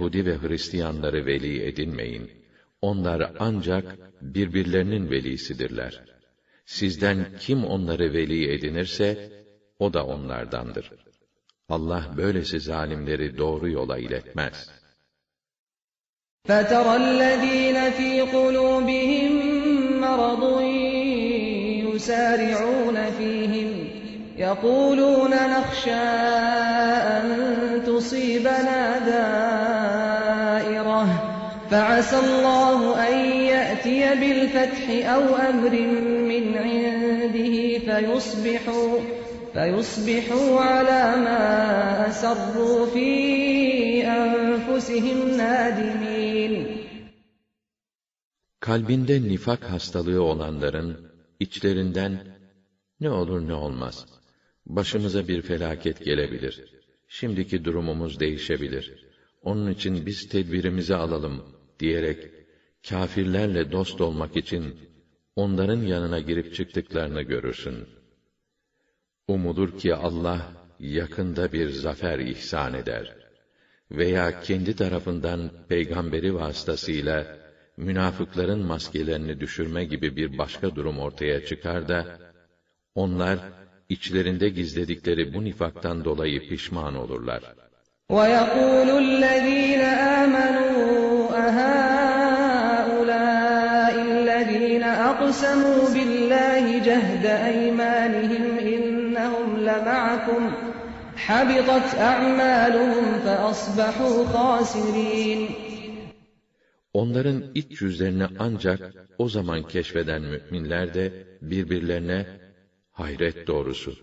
Yahudi ve Hristiyanları veli edinmeyin. Onlar ancak birbirlerinin velisidirler. Sizden kim onları veli edinirse, o da onlardandır. Allah böylesi zalimleri doğru yola iletmez. فَتَرَى الَّذ۪ينَ ف۪ي قُلُوبِهِمْ مَرَضٌ يُسَارِعُونَ ف۪يهِمْ يَقُولُونَ نَخْشَى أَنْ تُصِيبَنَا دَائِرَةٌ فَعَسَى اللّٰهُ أَنْ يَأْتِيَ بِالْفَتْحِ أَوْ أَمْرٍ مِّنْ عِنْدِهِ فَيُصْبِحُوا فَيُصْبِحُوا عَلَى مَا أَسَرُّوا فِي أَنفُسِهِمْ نَادِمِينَ Kalbinde nifak hastalığı olanların içlerinden ne olur ne olmaz. Başımıza bir felaket gelebilir. Şimdiki durumumuz değişebilir. Onun için biz tedbirimizi alalım diyerek kâfirlerle dost olmak için onların yanına girip çıktıklarını görürsün. Umulur ki Allah yakında bir zafer ihsan eder. Veya kendi tarafından peygamberi vasıtasıyla münafıkların maskelerini düşürme gibi bir başka durum ortaya çıkar da onlar içlerinde gizledikleri bu nifaktan dolayı pişman olurlar. وَيَقُولُ الَّذ۪ينَ آمَنُوا أَهَٰؤُلَاءِ الَّذ۪ينَ أَقْسَمُوا بِاللّٰهِ جَهْدَ أَيْمَانِهِمْ إِنَّهُمْ لَمَعَكُمْ حَبِطَتْ أَعْمَالُهُمْ فَأَصْبَحُوا خَاسِرِينَ Onların iç yüzlerini ancak o zaman keşfeden müminler de birbirlerine Hayret doğrusu.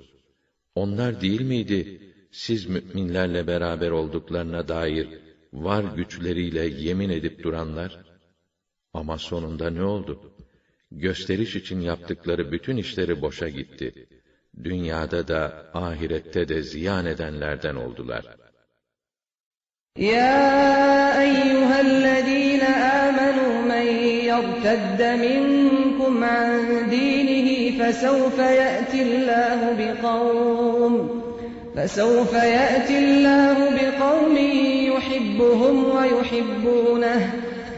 Onlar değil miydi siz müminlerle beraber olduklarına dair var güçleriyle yemin edip duranlar? Ama sonunda ne oldu? Gösteriş için yaptıkları bütün işleri boşa gitti. Dünyada da ahirette de ziyan edenlerden oldular. Ya eyyühellezîne âmenû men yertedde minkum an dînî فسوف يأتي الله بقوم فسوف يأتي الله بقوم يحبهم ويحبونه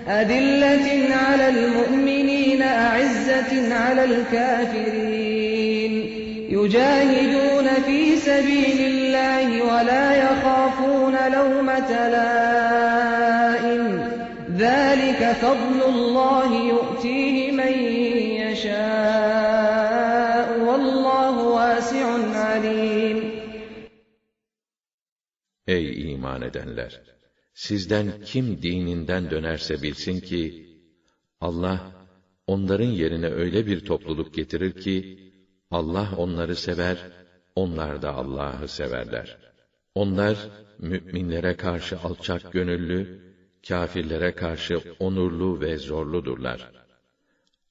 أذلة على المؤمنين أعزة على الكافرين. يجاهدون في سبيل الله ولا يخافون لومة لائم. ذلك فضل الله يؤتيه من يشاء. Ey iman edenler! Sizden kim dininden dönerse bilsin ki, Allah, onların yerine öyle bir topluluk getirir ki, Allah onları sever, onlar da Allah'ı severler. Onlar, müminlere karşı alçak gönüllü, kâfirlere karşı onurlu ve zorludurlar.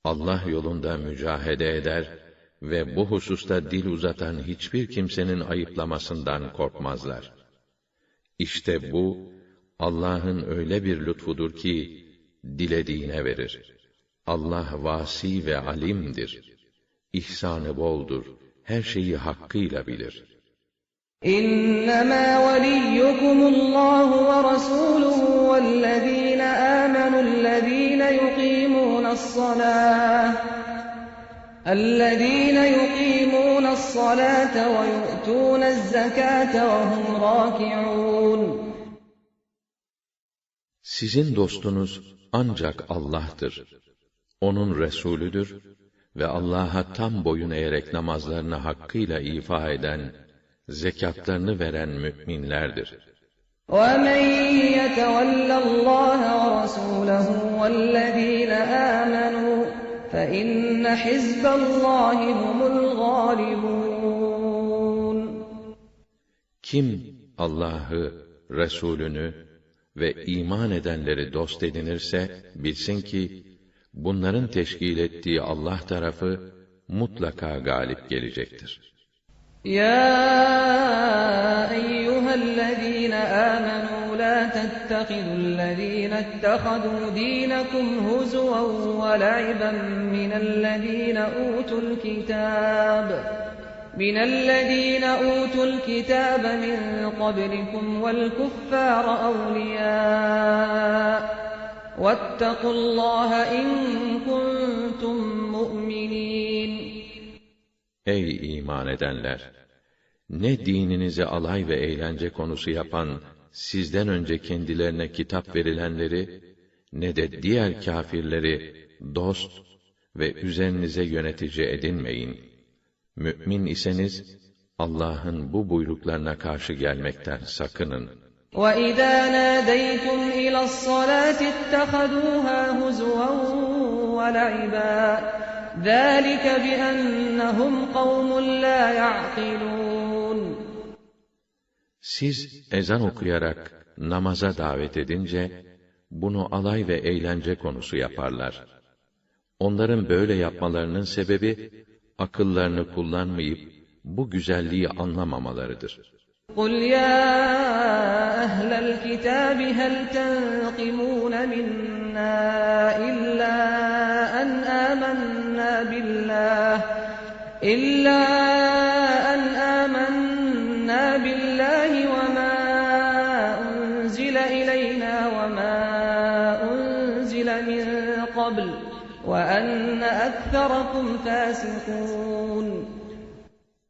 Allah yolunda mücahede eder ve bu hususta dil uzatan hiçbir kimsenin ayıplamasından korkmazlar. İşte bu, Allah'ın öyle bir lütfudur ki, dilediğine verir. Allah vasi ve alimdir. İhsanı boldur. Her şeyi hakkıyla bilir. İnnemâ veliyyukumullahu ve rasûluhu vellezîne âmenû lezîne yukîmûne's-salâh الذين يقيمون الصلاة ويؤتون الزكاة وهم راكعون Sizin dostunuz ancak Allah'tır. Onun Resulüdür ve Allah'a tam boyun eğerek namazlarını hakkıyla ifa eden, zekatlarını veren müminlerdir. وَمَنْ يَتَوَلَّ اللّٰهَ وَرَسُولَهُ وَالَّذ۪ينَ آمَنُوا فَإِنَّ حِزْبَ اللّٰهِ هُمُ الْغَالِبُونَ Kim Allah'ı, Resulünü ve iman edenleri dost edinirse, bilsin ki, bunların teşkil ettiği Allah tarafı mutlaka galip gelecektir. يا أيها الذين آمنوا لا تتخذوا الذين اتخذوا دينكم هزوا ولعبا من الذين أوتوا الكتاب من الذين أوتوا الكتاب من قبلكم والكفار أولياء واتقوا الله إن كنتم مؤمنين Ey iman edenler! Ne dininizi alay ve eğlence konusu yapan, sizden önce kendilerine kitap verilenleri ne de diğer kâfirleri dost ve üzerinize yönetici edinmeyin. Mü'min iseniz, Allah'ın bu buyruklarına karşı gelmekten sakının. وَإِذَا نَادَيْتُمْ إِلَى الصَّلَاةِ اتَّخَذُوهَا هُزُوًا وَلَعِبًا ذَٰلِكَ بِأَنَّهُمْ قَوْمٌ لَا يَعْقِلُونَ Siz ezan okuyarak namaza davet edince, bunu alay ve eğlence konusu yaparlar. Onların böyle yapmalarının sebebi, akıllarını kullanmayıp, bu güzelliği anlamamalarıdır. قُلْ يَا أَهْلَ الْكِتَابِ هَلْ تَنقِمُونَ مِنَّا إِلَّا أَنْ آمَنَّا بِاللَّهِ إِلَّا إِلَيْنَا وَمَا أُنْزِلَ مِنْ قَبْلُ وَأَنَّ أَكْثَرَكُمْ فَاسِقُونَ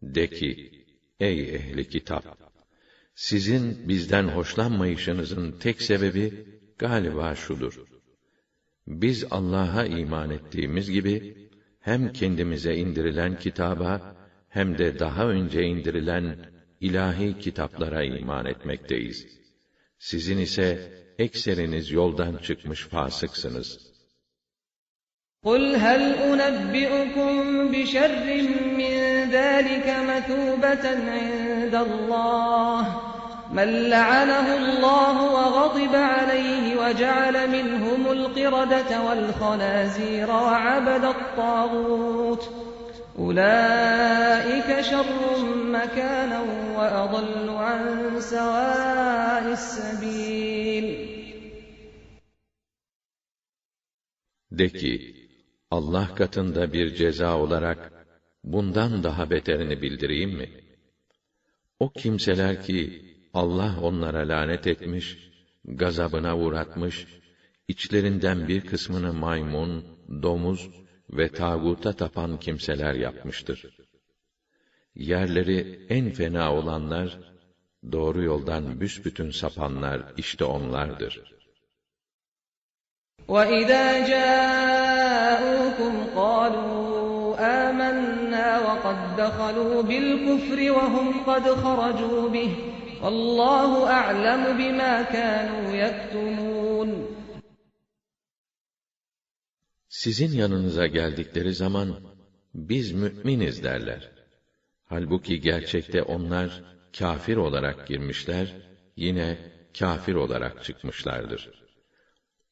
De ki, ey ehli kitap! Sizin bizden hoşlanmayışınızın tek sebebi galiba şudur. Biz Allah'a iman ettiğimiz gibi, hem kendimize indirilen kitaba, hem de daha önce indirilen ilahi kitaplara iman etmekteyiz. Sizin ise ekseriniz yoldan çıkmış fasıksınız.'' قُلْ هَلْ أُنَبِّئُكُم بِشَرٍّ مِّن ذَٰلِكَ مَثُوبَةً عِندَ اللَّهِ مَن لَّعَنَهُ اللَّهُ وَغَضِبَ عَلَيْهِ وَجَعَلَ مِنْهُمُ الْقِرَدَةَ وَالْخَنَازِيرَ وَعَبَدَ الطَّاغُوتَ ۚ Ulaika şerrun mekanen ve adallu an sevâis. De ki, Allah katında bir ceza olarak bundan daha beterini bildireyim mi? O kimseler ki Allah onlara lanet etmiş, gazabına uğratmış, içlerinden bir kısmını maymun, domuz ve tağuta tapan kimseler yapmıştır. Yerleri en fena olanlar, doğru yoldan büsbütün sapanlar işte onlardır.'' وَإِذَا جَاءُوكُمْ قَالُوا آمَنَّا وَقَدْ دَخَلُوا بِالْكُفْرِ وَهُمْ قَدْ خَرَجُوا بِهِ وَاللّٰهُ أَعْلَمُ بِمَا كَانُوا يَكْتُمُونَ sizin yanınıza geldikleri zaman biz müminiz derler. Halbuki gerçekte onlar kafir olarak girmişler, yine kafir olarak çıkmışlardır.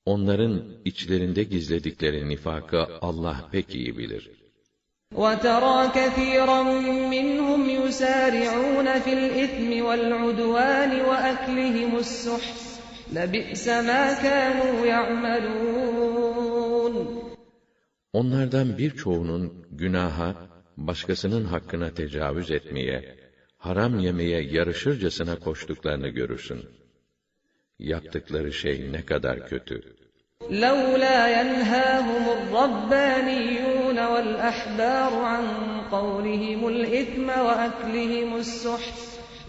Onların içlerinde gizledikleri nifakı Allah pek iyi bilir. وَتَرَى كَثِيرًا مِّنْهُمْ يُسَارِعُونَ فِي الْإِثْمِ وَالْعُدْوَانِ وَأَكْلِهِمُ السُّحْتَ لَبِئْسَ مَا كَانُوا يَعْمَلُونَ Onlardan birçoğunun günaha, başkasının hakkına tecavüz etmeye, haram yemeye yarışırcasına koştuklarını görürsün. Yaptıkları şey ne kadar kötü. لَوْلَا يَنْهَاهُمُ الرَّبَّانِيُّونَ وَالْأَحْبَارُ عَنْ قَوْلِهِمُ الْإِثْمَ وَأَكْلِهِمُ السُّحْتَ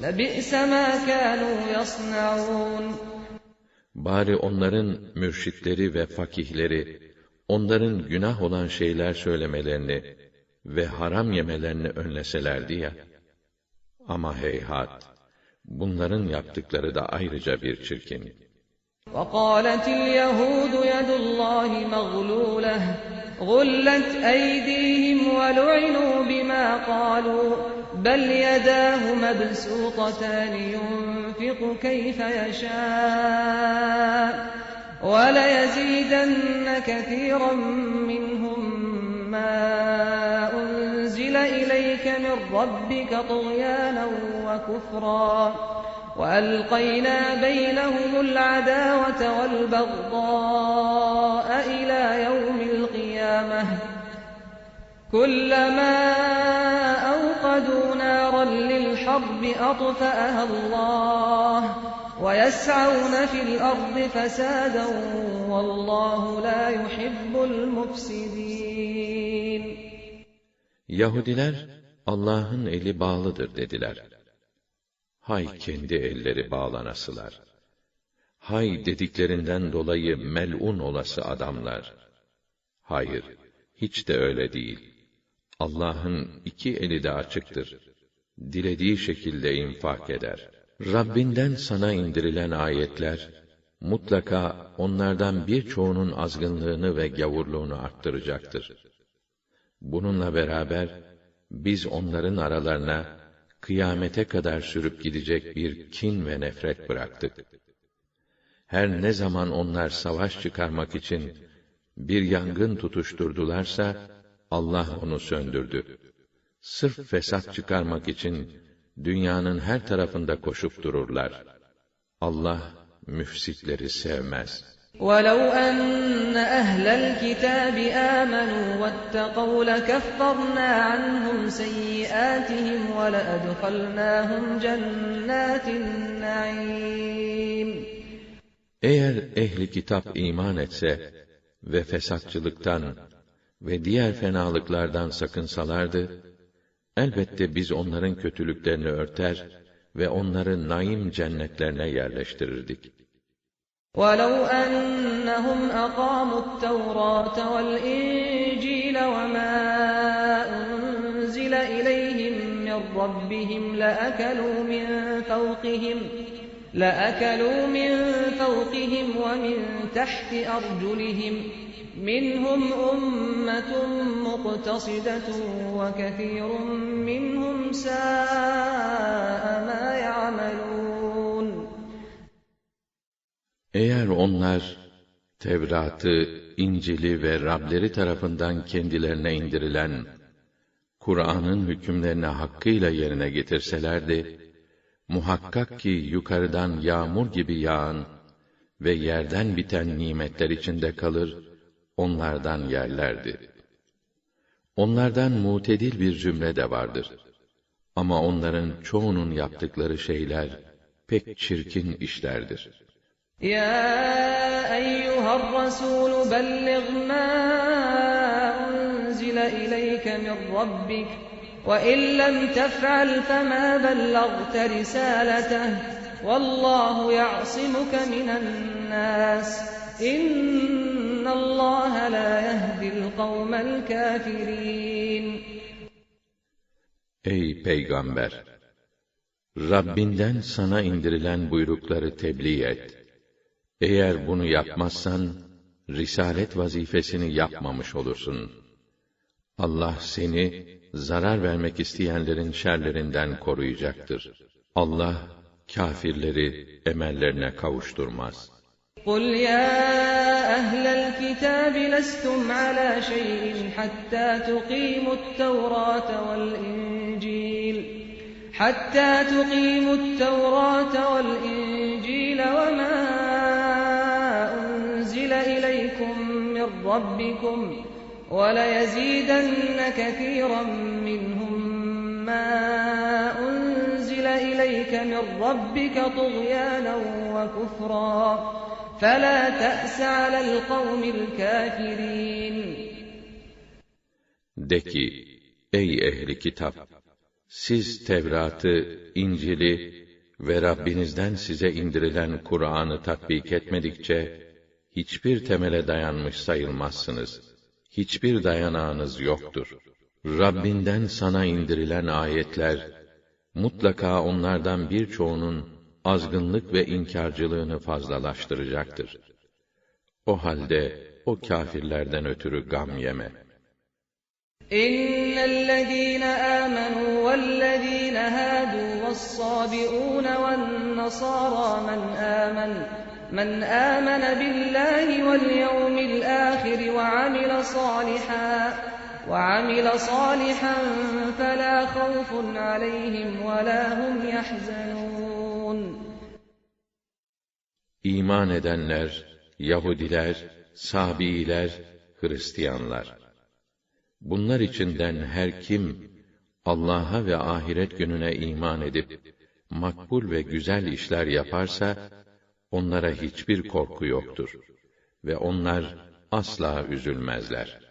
لَبِئْسَ مَا كَانُوا يَصْنَعُونَ Bari onların mürşitleri ve fakihleri, onların günah olan şeyler söylemelerini ve haram yemelerini önleselerdi ya. Ama heyhat, bunların yaptıkları da ayrıca bir çirkin. وَقَالَتِ الْيَهُودُ يَدُ اللّٰهِ مَغْلُولَةٌ غُلَّتْ أَيْدِيهِمْ وَلُعِنُوا بِمَا قَالُوا بَلْ يَدَاهُ مَبْسُوطَتَانِ يُنفِقُ كَيْفَ يَشَاءُ وَلَيَزِيدَنَّ كَثِيرًا مِّنْهُم مَّا أُنزِلَ إِلَيْكَ مِن رَّبِّكَ طُغْيَانًا وَكُفْرًا وَأَلْقَيْنَا بَيْنَهُمُ الْعَدَاوَةَ وَالْبَغْضَاءَ إِلَى يَوْمِ الْقِيَامَةِ كُلَّمَا أَوْقَدُوا نَارًا لِلْحَرْبِ أَطْفَأَهَا اللَّهُ وَيَسْعَوْنَ فِي الْأَرْضِ فَسَادًا وَاللّٰهُ لَا يُحِبُّ الْمُفْسِدِينَ Yahudiler, Allah'ın eli bağlıdır dediler. Hay kendi elleri bağlanasılar. Hay dediklerinden dolayı melun olası adamlar. Hayır, hiç de öyle değil. Allah'ın iki eli de açıktır. Dilediği şekilde infak eder. Rabbinden sana indirilen ayetler, mutlaka onlardan birçoğunun azgınlığını ve gavurluğunu arttıracaktır. Bununla beraber, biz onların aralarına, kıyamete kadar sürüp gidecek bir kin ve nefret bıraktık. Her ne zaman onlar savaş çıkarmak için bir yangın tutuşturdularsa, Allah onu söndürdü. Sırf fesat çıkarmak için dünyanın her tarafında koşup dururlar. Allah müfsitleri sevmez. وَلَوْ أَنَّ أَهْلَ الْكِتَابِ آمَنُوا وَاتَّقَوْا لَكَفَّرْنَا عَنْهُمْ سَيِّئَاتِهِمْ وَلَأَدْخَلْنَاهُمْ جَنَّاتِ النَّعِيمِ Eğer ehli kitap iman etse ve fesatçılıktan ve diğer fenalıklardan sakınsalardı, elbette biz onların kötülüklerini örter ve onları naim cennetlerine yerleştirirdik. وَلَوْ أَنَّهُمْ أَقَامُوا التَّوْرَاةَ وَالْإِنْجِيلَ وَمَا أُنْزِلَ إِلَيْهِمْ مِنْ رَبِّهِمْ لَأَكَلُوا مِنْ فَوْقِهِمْ لَأَكَلُوا مِنْ فَوْقِهِمْ وَمِنْ تَحْتِ أَرْجُلِهِمْ Minhum ummetun muqtasidatun ve kethirun minhum sa'a ma ya'malun. Eğer onlar Tevrat'ı, İncil'i ve Rableri tarafından kendilerine indirilen Kur'an'ın hükümlerini hakkıyla yerine getirselerdi, muhakkak ki yukarıdan yağmur gibi yağan ve yerden biten nimetler içinde kalır, onlardan yerlerdi. Onlardan mutedil bir cümle de vardır. Ama onların çoğunun yaptıkları şeyler pek çirkin işlerdir. يا أيها الرسول بلغ ما أنزل إليك من ربك وإن لم تفعل فما بلغت رسالته والله يعصمك من الناس إن الله لا يهدي القوم الكافرين Ey Peygamber! Rabbinden sana indirilen buyrukları tebliğ et. Eğer bunu yapmazsan, risalet vazifesini yapmamış olursun. Allah seni, zarar vermek isteyenlerin şerlerinden koruyacaktır. Allah, kâfirleri emellerine kavuşturmaz. قل يا أهل الكتاب لستم على شيء حتى تقيموا التوراة والإنجيل حتى تقيموا التوراة والإنجيل وما أنزل إليكم من ربكم وليزيدن كثيرا منهم ما أنزل إليك من ربك طغيانا وكفرا فلا تأس على القوم الكافرين De ki, ey ehli kitap! Siz Tevrat'ı, İncil'i ve Rabbinizden size indirilen Kur'an'ı tatbik etmedikçe, hiçbir temele dayanmış sayılmazsınız. Hiçbir dayanağınız yoktur. Rabbinden sana indirilen ayetler, mutlaka onlardan birçoğunun azgınlık ve inkarcılığını fazlalaştıracaktır. O halde o kâfirlerden ötürü gam yeme. إن الذين آمنوا والذين هادوا والصابئون والنصارى من آمن من آمن بالله واليوم الآخر وعمل صالحا وعمل صالحا فلا خوف عليهم ولا هم يحزنون İman edenler, Yahudiler, Sabiiler, Hristiyanlar. Bunlar içinden her kim Allah'a ve ahiret gününe iman edip makbul ve güzel işler yaparsa, onlara hiçbir korku yoktur. Ve onlar asla üzülmezler.